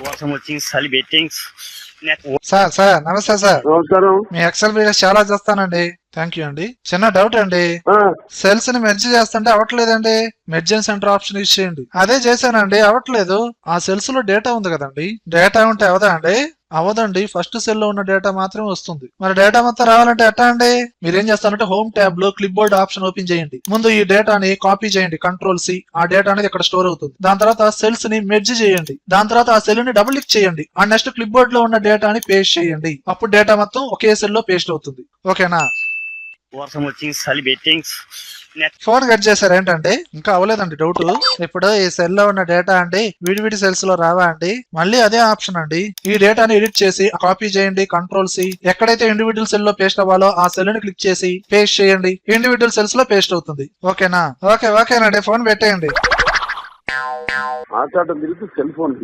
వర్షం వచ్చి చలి బెట్టింగ్స్ నెట్ సార్ సార్ నమస్తే సార్. నమస్కారం. మీ ఎక్సెల్ వీడియోస్ చాలా చూస్తానండి. థ్యాంక్ యూ అండి. చిన్న డౌట్ అండి. సెల్స్ని మెర్జ్ చేస్తుంటే అవ్వట్లేదండి. Merge and centre option use చేయండి. అదే చేశానండి అవ్వట్లేదు. ఆ సెల్స్లో డేటా ఉంది కదండి. డేటా ఉంటే అవదా అండి? అవదండి. ఫస్ట్ సెల్లో ఉన్న డేటా మాత్రమే వస్తుంది. మరి డేటా మొత్తం రావాలంటే ఎట్టా అండి? మీరేం చేస్తారంటే హోమ్ ట్యాబ్లో క్లిప్ బోర్డ్ ఆప్షన్ ఓపెన్ చేయండి. ముందు ఈ డేటాని కాపీ చేయండి. కంట్రోల్ సి ఆ డేటా అనేది ఇక్కడ స్టోర్ అవుతుంది. దాని తర్వాత సెల్స్ని మెర్జ్ చేయండి. దాని తర్వాత ఆ సెల్ని డబుల్ క్లిక్ చేయండి. ఆ నెక్స్ట్ క్లిప్ బోర్డ్లో ఉన్న డేటాని పేస్ట్ చేయండి. అప్పుడు డేటా మొత్తం ఒకే సెల్లో పేస్ట్ అవుతుంది. ఓకేనా? వర్షం వచ్చి చలి బెట్టింగ్స్ ఫోన్ కట్ చేశారు ఏంటంటే ఇంకా అవ్వలేదండి డౌట్ ఇప్పుడు ఈ సెల్లో ఉన్న డేటా అండి విడివిడి సెల్స్లో రావా అండి మళ్ళీ అదే ఆప్షన్ అండి. ఈ డేటాని ఎడిట్ చేసి కాపీ చేయండి కంట్రోల్ సి ఎక్కడైతే ఇండివిజువల్ సెల్లో పేస్ట్ అవ్వాలో ఆ సెల్ని క్లిక్ చేసి పేస్ట్ చేయండి. ఇండివిజువల్ సెల్స్లో పేస్ట్ అవుతుంది. ఓకేనా? ఓకే ఓకేనండి ఫోన్ పెట్టేయండి. తిరిగి సెల్ ఫోన్